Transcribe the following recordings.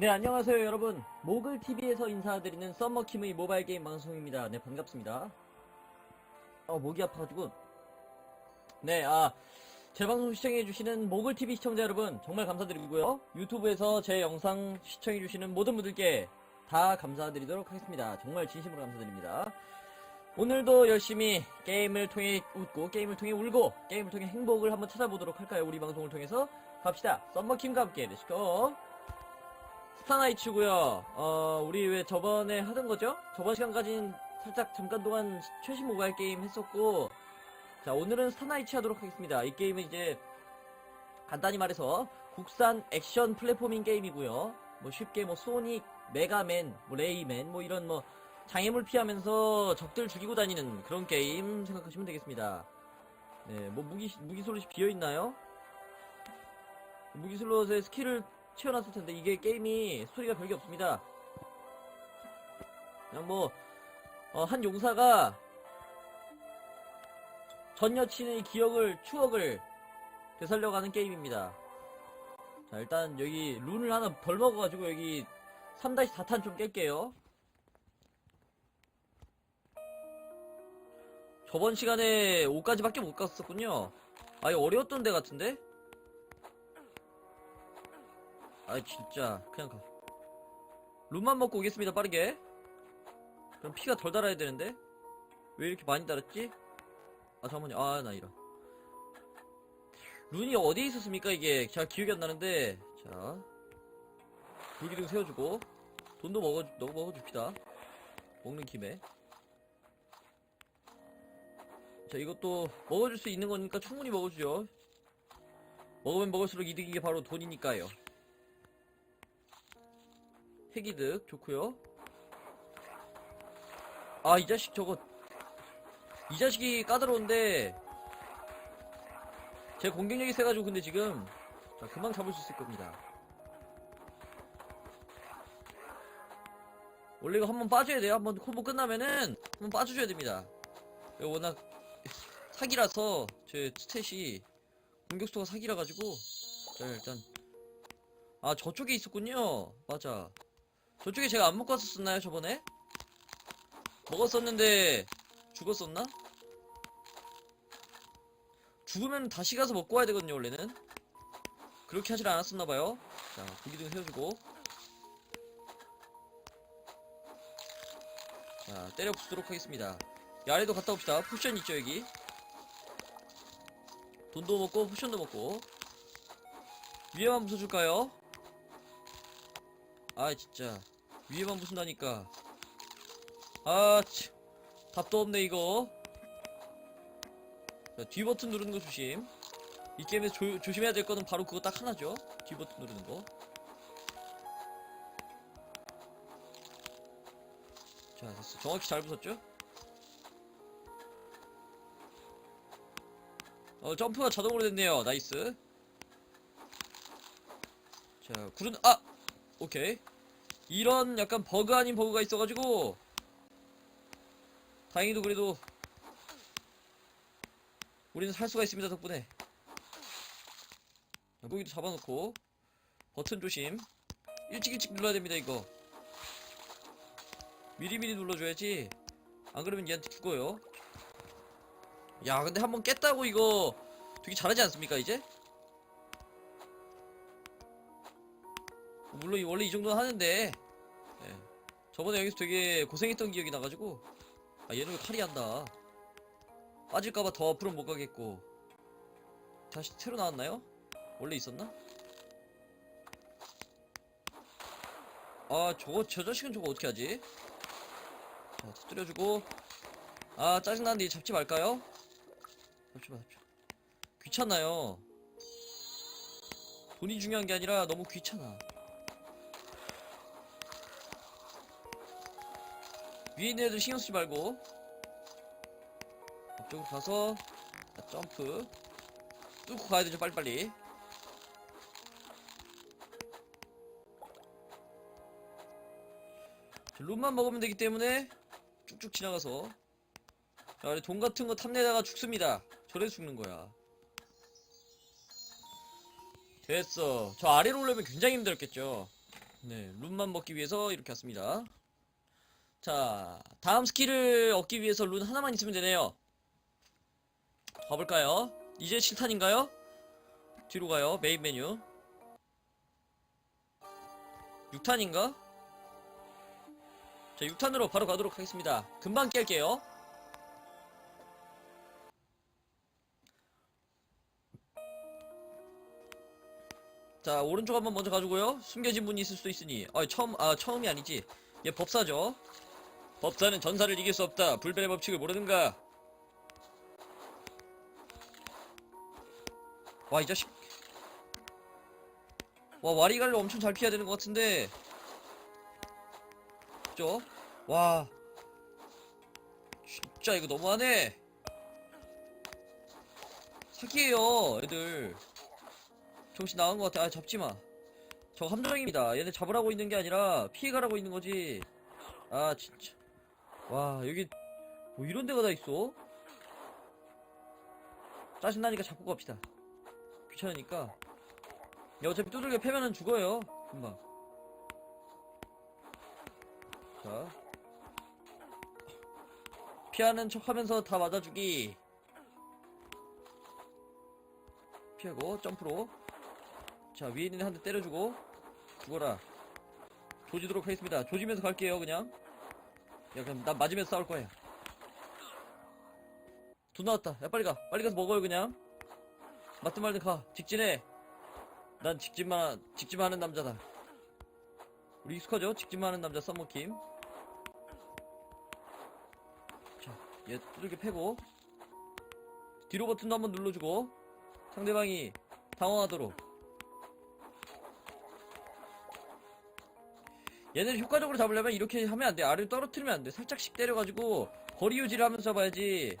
네, 안녕하세요, 여러분. 모글TV에서 인사드리는 썸머킴의 모바일 게임 방송입니다. 네, 반갑습니다. 어, 목이 아파가지고. 네, 아, 제 방송 시청해주시는 모글TV 시청자 여러분, 정말 감사드리고요. 유튜브에서 제 영상 시청해주시는 모든 분들께 다 감사드리도록 하겠습니다. 정말 진심으로 감사드립니다. 오늘도 열심히 게임을 통해 웃고, 게임을 통해 울고, 게임을 통해 행복을 한번 찾아보도록 할까요? 우리 방송을 통해서 갑시다. 썸머킴과 함께 렛츠고! 스타나이츠고요. 어, 우리 왜 저번에 하던 거죠? 저번 시간까지는 살짝 잠깐 동안 최신 모바일 게임 했었고, 자, 오늘은 스타나이츠 하도록 하겠습니다. 이 게임은 이제, 간단히 말해서, 국산 액션 플랫포밍 게임이고요. 뭐 쉽게 뭐 소닉, 메가맨, 뭐 레이맨, 뭐 이런 뭐, 장애물 피하면서 적들 죽이고 다니는 그런 게임 생각하시면 되겠습니다. 네, 뭐 무기, 무기슬롯이 비어있나요? 무기슬롯의 스킬을 채워놨을 텐데 이게 게임이 소리가 별게 없습니다. 그냥 뭐, 어, 한 용사가 전 여친의 기억을, 추억을 되살려가는 게임입니다. 자, 일단 여기 룬을 하나 벌 먹어가지고 여기 3-4탄 좀 깰게요. 저번 시간에 5까지밖에 못 갔었군요. 아, 이거 어려웠던 데 같은데? 아 진짜. 그냥 가. 룸만 먹고 오겠습니다 빠르게. 그럼 피가 덜 달아야 되는데? 왜 이렇게 많이 달았지? 아 잠깐만요. 아 나 이런. 룬이 어디에 있었습니까 이게? 잘 기억이 안 나는데. 자 불기둥 세워주고 돈도 먹어 너 먹어줍시다. 먹는 김에. 자 이것도 먹어줄 수 있는 거니까 충분히 먹어주죠. 먹으면 먹을수록 이득인 게 바로 돈이니까요 핵이득 좋고요. 아 이 자식 저거 이 자식이 까다로운데 제 공격력이 세가지고 근데 지금 자 금방 잡을 수 있을 겁니다. 원래 이거 한번 빠져야 돼요. 한번 콤보 끝나면은 한번 빠져줘야 됩니다. 이거 워낙 사기라서 제 스탯이 공격수가 사기라 가지고 자 일단. 아 저쪽에 있었군요. 맞아 저쪽에 제가 안 먹고 왔었나요 저번에? 먹었었는데 죽었었나? 죽으면 다시 가서 먹고 와야 되거든요 원래는. 그렇게 하질 않았었나봐요. 자 고기등 세워주고. 자 때려 부수도록 하겠습니다. 이 아래도 갔다 옵시다. 포션 있죠 여기? 돈도 먹고 포션도 먹고. 위에만 부숴줄까요? 아 진짜 위에만 부순다니까 아 참. 답도 없네 이거 자, 뒤 버튼 누르는 거 조심 이 게임에서 조, 조심해야 될 거는 바로 그거 딱 하나죠 뒤 버튼 누르는 거 자, 됐어. 정확히 잘 부쉈죠? 어, 점프가 자동으로 됐네요. 나이스. 자, 구른, 아! 오케이. 이런 약간 버그 아닌 버그가 있어가지고, 다행히도 그래도, 우리는 살 수가 있습니다, 덕분에. 자, 고기도 잡아놓고, 버튼 조심. 일찍 일찍 눌러야 됩니다, 이거. 미리미리 눌러줘야지. 안 그러면 얘한테 죽어요. 야, 근데 한번 깼다고 이거 되게 잘하지 않습니까, 이제? 물론 이- 원래 이 정도는 하는데, 예. 저번에 여기서 되게 고생했던 기억이 나가지고, 아, 얘는 왜 칼이 한다. 빠질까봐 더 앞으로 못 가겠고. 다시 새로 나왔나요? 원래 있었나? 아, 저거, 저 자식은 저거 어떻게 하지? 자, 터뜨려주고. 아, 짜증나는데 얘 잡지 말까요? 잡지 마, 잡지 마. 귀찮아요. 돈이 중요한 게 아니라 너무 귀찮아. 위에 있는 애들 신경 쓰지 말고. 앞쪽으로 가서, 자, 점프. 뚫고 가야 되죠, 빨리빨리. 자, 룸만 먹으면 되기 때문에 쭉쭉 지나가서 자, 우리 돈 같은 거 탐내다가 죽습니다. 저래서 죽는 거야. 됐어. 저 아래로 오려면 굉장히 힘들었겠죠. 네, 룬만 먹기 위해서 이렇게 왔습니다. 자, 다음 스킬을 얻기 위해서 룬 하나만 있으면 되네요. 가볼까요? 이제 7탄인가요? 뒤로 가요. 메인 메뉴. 6탄인가? 자, 6탄으로 바로 가도록 하겠습니다. 금방 깰게요. 자, 오른쪽 한번 먼저 가지고요. 숨겨진 분이 있을 수도 있으니. 아, 처음, 아, 처음이 아니지. 얘 법사죠. 법사는 전사를 이길 수 없다. 불변의 법칙을 모르는가? 와, 이 자식. 와, 와리갈로 엄청 잘 피해야 되는 것 같은데. 그죠? 와. 진짜 이거 너무하네. 사기예요, 애들. 정신 나간 것 같아. 아, 잡지 마. 저 함정입니다. 얘네 잡으라고 있는 게 아니라 피해가라고 있는 거지. 아, 진짜. 와, 여기 뭐 이런 데가 다 있어? 짜증나니까 잡고 갑시다. 귀찮으니까. 야, 어차피 두들겨 패면은 죽어요. 금방. 자. 피하는 척 하면서 다 맞아주기. 피하고, 점프로. 자, 위에 있는 한 대 때려주고, 죽어라. 조지도록 하겠습니다. 조지면서 갈게요, 그냥. 야, 그럼 난 맞으면서 싸울 거야. 돈 나왔다. 야, 빨리 가. 빨리 가서 먹어요, 그냥. 맞든 말든 가. 직진해. 난 직진만, 직진만 하는 남자다. 우리 익숙하죠? 직진만 하는 남자, 썸머킴. 자, 얘 두들겨 패고. 뒤로 버튼도 한번 눌러주고. 상대방이 당황하도록. 얘네를 효과적으로 잡으려면 이렇게 하면 안 돼. 아래로 떨어뜨리면 안 돼. 살짝씩 때려가지고 거리 유지를 하면서 잡아야지.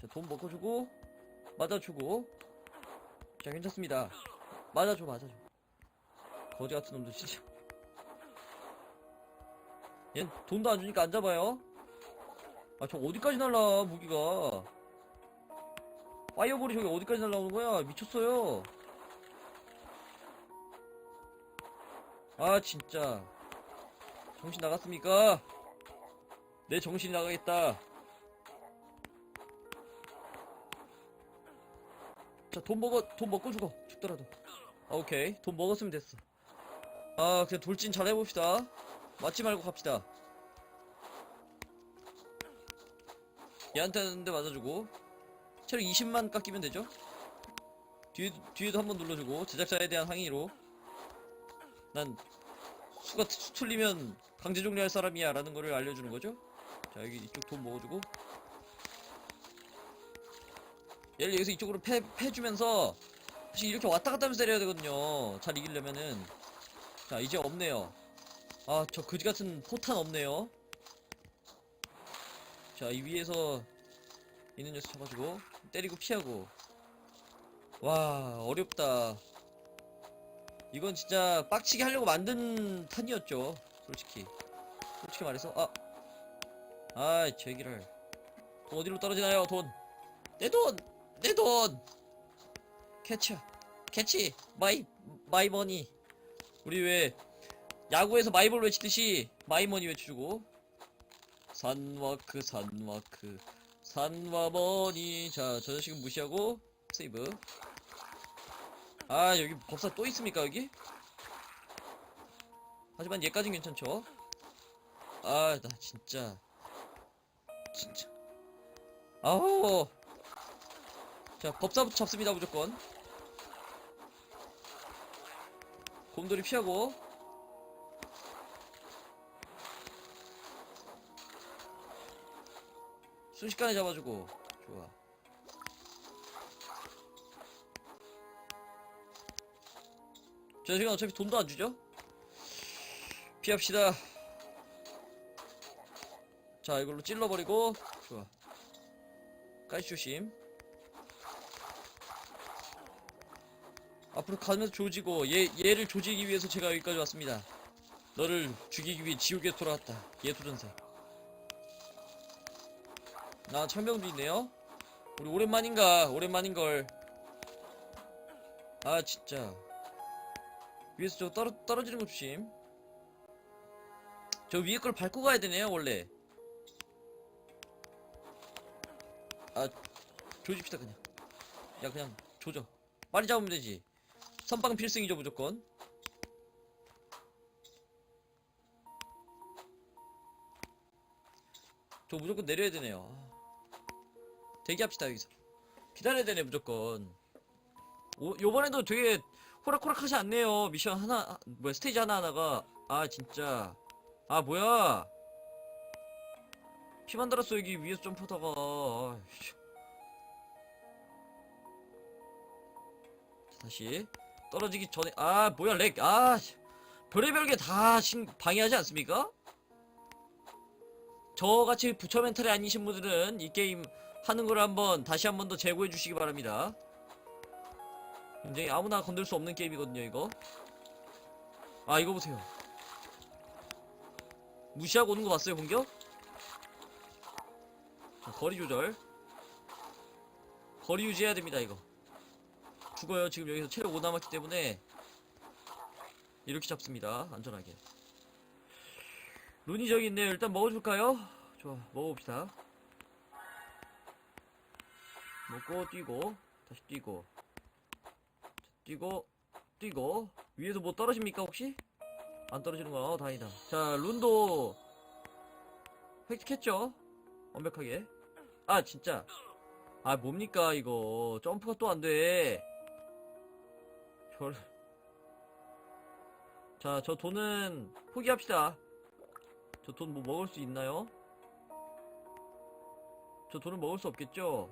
자, 돈 먹어주고 맞아주고. 자, 괜찮습니다. 맞아줘, 맞아줘. 거지 같은 놈들 진짜. 얘 돈도 안 주니까 안 잡아요. 아, 저 어디까지 날라 무기가. 파이어볼이 저기 어디까지 날라오는 거야? 미쳤어요. 아 진짜. 정신 나갔습니까? 내 정신이 나가겠다. 자 돈 먹어 돈 먹고 죽어. 죽더라도. 아, 오케이. 돈 먹었으면 됐어. 아 그냥 돌진 잘 해봅시다. 맞지 말고 갑시다. 얘한테 는 데 맞아주고. 체력 20만 깎이면 되죠? 뒤에, 뒤에도 한번 눌러주고 제작자에 대한 항의로 난 수가 수 틀리면 강제 종료할 사람이야 라는 거를 알려주는 거죠? 자 여기 이쪽 돈 먹어주고. 얘를 여기서 이쪽으로 패, 패주면서 사실 이렇게 왔다 갔다 하면서 때려야 되거든요. 잘 이기려면은. 자 이제 없네요. 아 저 그지같은 포탄 없네요. 자 이 위에서 있는 녀석 잡아주고 때리고 피하고. 와 어렵다 이건 진짜 빡치게 하려고 만든 탄이었죠. 솔직히. 솔직히 말해서, 아. 아이, 제기를. 돈 어디로 떨어지나요, 돈? 내 돈! 내 돈! 캐치. 캐치! 마이, 마이 머니. 우리 왜, 야구에서 마이볼 외치듯이, 마이 머니 외쳐주고. 산와크, 산와크. 산와머니. 자, 저 자식은 무시하고, 세이브. 아 여기 법사 또 있습니까 여기? 하지만 얘까진 괜찮죠? 아 나 진짜. 진짜. 아우 자 법사부터 잡습니다 무조건. 곰돌이 피하고. 순식간에 잡아주고. 좋아 저 지금 어차피 돈도 안 주죠? 피합시다. 자, 이걸로 찔러버리고, 좋아. 까시 조심. 앞으로 가면서 조지고, 얘, 얘를 조지기 위해서 제가 여기까지 왔습니다. 너를 죽이기 위해 지옥에 돌아왔다. 예수전세. 나 천병도 있네요. 우리 오랜만인가? 오랜만인걸. 아, 진짜. 위에서 저 떨어, 떨어지는 거 조심. 저 위에 걸 밟고 가야 되네요, 원래. 아, 조집시다, 그냥. 야, 그냥 조져. 빨리 잡으면 되지. 선빵 필승이죠, 무조건. 저 무조건 내려야 되네요. 아. 대기합시다, 여기서. 기다려야 되네, 무조건. 오, 요번에도 되게 호락호락하지 않네요. 미션 하나, 아, 뭐야, 스테이지 하나하나가. 아, 진짜. 아, 뭐야. 피만 달았어, 여기 위에서 점프하다가. 자, 다시. 떨어지기 전에, 아, 뭐야, 렉. 아, 씨. 별의별 게다 방해하지 않습니까? 저같이 부처 멘탈이 아니신 분들은 이 게임 하는 걸 한번 다시 한번더 재고해 주시기 바랍니다. 굉장히 아무나 건들 수 없는 게임이거든요, 이거. 아, 이거 보세요. 무시하고 오는 거 봤어요, 공격? 자, 거리 조절. 거리 유지해야 됩니다, 이거. 죽어요. 지금 여기서 체력 5 남았기 때문에 이렇게 잡습니다. 안전하게. 룬이 저기 있네요. 일단 먹어줄까요? 좋아, 먹어봅시다. 먹고 뛰고 다시 뛰고 자, 뛰고 뛰고 위에서 뭐 떨어집니까 혹시? 안 떨어지는 거 어, 다행이다. 자 룬도 획득했죠? 완벽하게. 아 진짜. 아 뭡니까 이거 점프가 또 안 돼. 별. 자, 저 돈은 포기합시다. 저 돈 뭐 먹을 수 있나요? 저 돈을 먹을 수 없겠죠?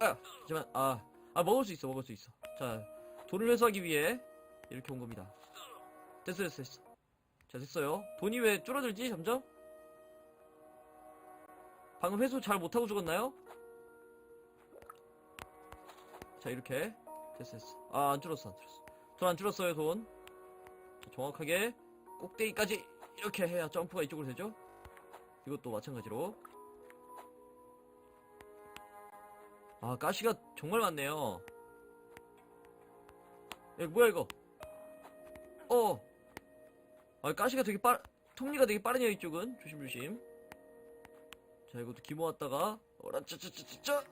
아, 잠시만, 아, 아, 먹을 수 있어, 먹을 수 있어. 자, 돈을 회수하기 위해 이렇게 온 겁니다. 됐어, 됐어, 됐어. 자, 됐어요. 돈이 왜 줄어들지, 점점? 방금 회수 잘 못하고 죽었나요? 자, 이렇게. 됐어, 됐어. 아, 안 줄었어, 안 줄었어. 돈 안 줄었어요, 돈. 자, 정확하게 꼭대기까지 이렇게 해야 점프가 이쪽으로 되죠? 이것도 마찬가지로. 아, 가시가 정말 많네요. 야, 뭐야, 이거? 어. 아, 가시가 되게 빠르, 톱니가 되게 빠르네요, 이쪽은. 조심조심. 자, 이것도 기모 왔다가, 어라, 짜짜짜짜짜!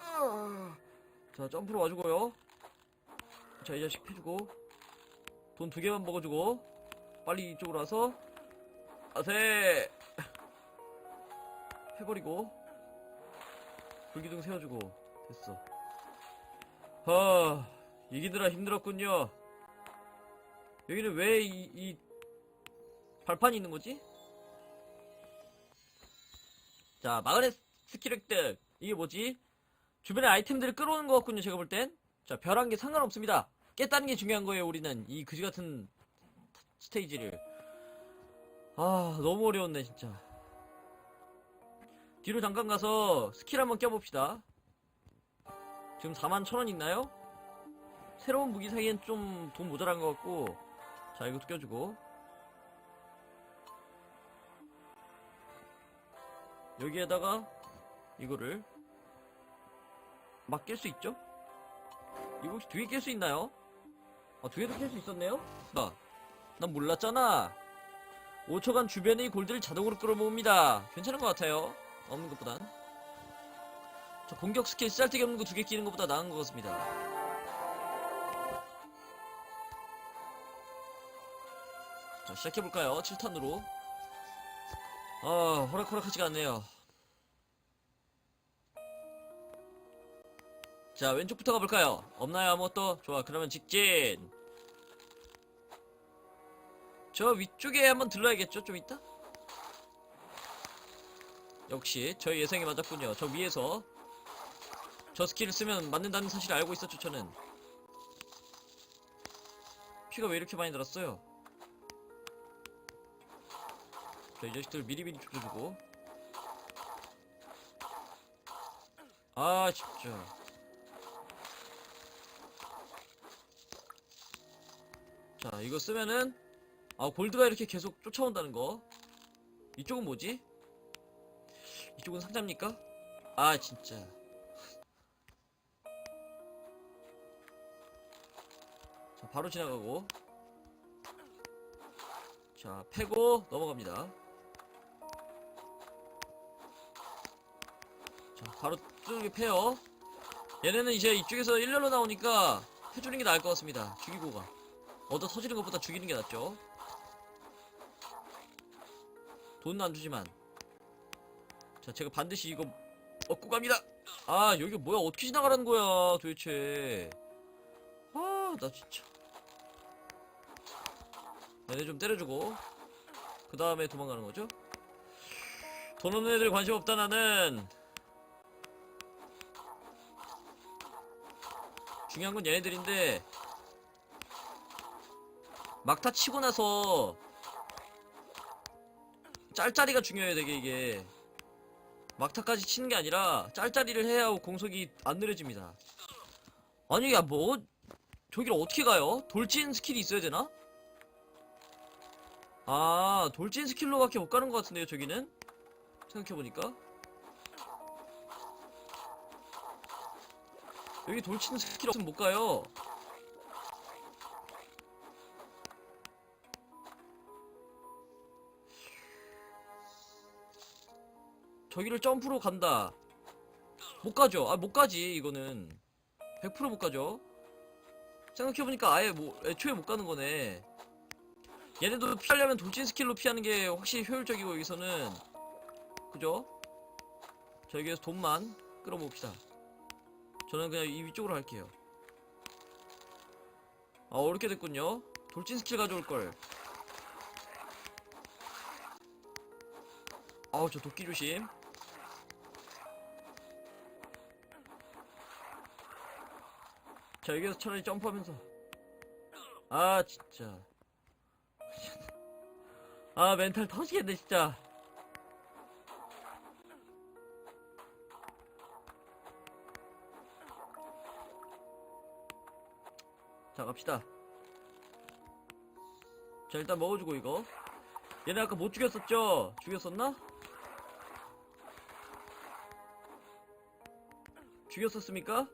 아. 자, 점프로 와주고요. 자, 이 자식 패주고. 돈 두 개만 먹어주고. 빨리 이쪽으로 와서. 아세! 해버리고. 불기둥 세워주고. 됐어. 아, 이기느라 힘들었군요. 여기는 왜 이, 이 발판이 있는 거지? 자, 마그넷 스킬 획득. 이게 뭐지? 주변에 아이템들을 끌어오는 것 같군요, 제가 볼 땐. 자, 별한 게 상관없습니다. 깼다는 게 중요한 거예요, 우리는. 이 그지 같은 스테이지를. 아, 너무 어려웠네, 진짜. 뒤로 잠깐 가서 스킬 한번 껴봅시다. 지금 4만 1천원 있나요? 새로운 무기 사이엔 좀 돈 모자란 것 같고. 자, 이것도 껴주고. 여기에다가 이거를 막낄수 있죠? 이거 혹시 두개낄수 있나요? 아, 두 개도 낄수 있었네요? 나, 난 몰랐잖아. 5초간 주변의 골드를 자동으로 끌어모읍니다. 괜찮은 것 같아요. 없는 것보단. 저 공격 스킬 쌀데기 없는 거 두 개 끼는 것보다 나은 것 같습니다. 자, 시작해볼까요? 7탄으로. 아, 호락호락하지가 않네요. 자, 왼쪽부터 가볼까요? 없나요, 아무것도? 좋아, 그러면 직진! 저 위쪽에 한번 들러야겠죠, 좀 이따? 역시, 저의 예상이 맞았군요. 저 위에서. 저 스킬을 쓰면 맞는다는 사실을 알고 있었죠, 저는. 피가 왜 이렇게 많이 들었어요? 이 자식들 미리미리 죽여주고. 아, 진짜. 자, 이거 쓰면은, 아, 골드가 이렇게 계속 쫓아온다는 거. 이쪽은 뭐지? 이쪽은 상자입니까? 아, 진짜. 자, 바로 지나가고. 자, 패고 넘어갑니다. 자, 바로 뚜르게 패요. 얘네는 이제 이쪽에서 일렬로 나오니까 해주는 게 나을 것 같습니다. 죽이고 가. 얻어 터지는 것보다 죽이는 게 낫죠. 돈은 안 주지만. 자, 제가 반드시 이거 얻고 갑니다. 아, 여기 뭐야? 어떻게 지나가라는 거야, 도대체. 아, 나 진짜. 얘네 좀 때려주고. 그 다음에 도망가는 거죠? 돈 없는 애들 관심 없다, 나는. 중요한 건 얘네들인데, 막타 치고 나서, 짤짜리가 중요해, 되게, 이게. 막타까지 치는 게 아니라, 짤짜리를 해야 공속이 안 느려집니다. 아니, 야, 뭐, 저기를 어떻게 가요? 돌진 스킬이 있어야 되나? 아, 돌진 스킬로밖에 못 가는 것 같은데요, 저기는? 생각해보니까. 여기 돌진 스킬 없으면 못 가요. 저기를 점프로 간다. 못 가죠. 아, 못 가지, 이거는. 100%못 가죠. 생각해보니까 아예 뭐, 애초에 못 가는 거네. 얘네도 피하려면 돌진 스킬로 피하는 게 확실히 효율적이고, 여기서는. 그죠? 자, 여기에서 돈만 끌어모읍시다. 저는 그냥 이 위쪽으로 할게요. 아, 어렵게 됐군요. 돌진 스킬 가져올걸. 아우, 저 도끼 조심. 자, 여기서 차라리 점프하면서. 아, 진짜. 아, 멘탈 터지겠네, 진짜. 자, 갑시다. 자, 일단 먹어주고, 이거. 얘네 아까 못 죽였었죠? 죽였었나? 죽였었습니까?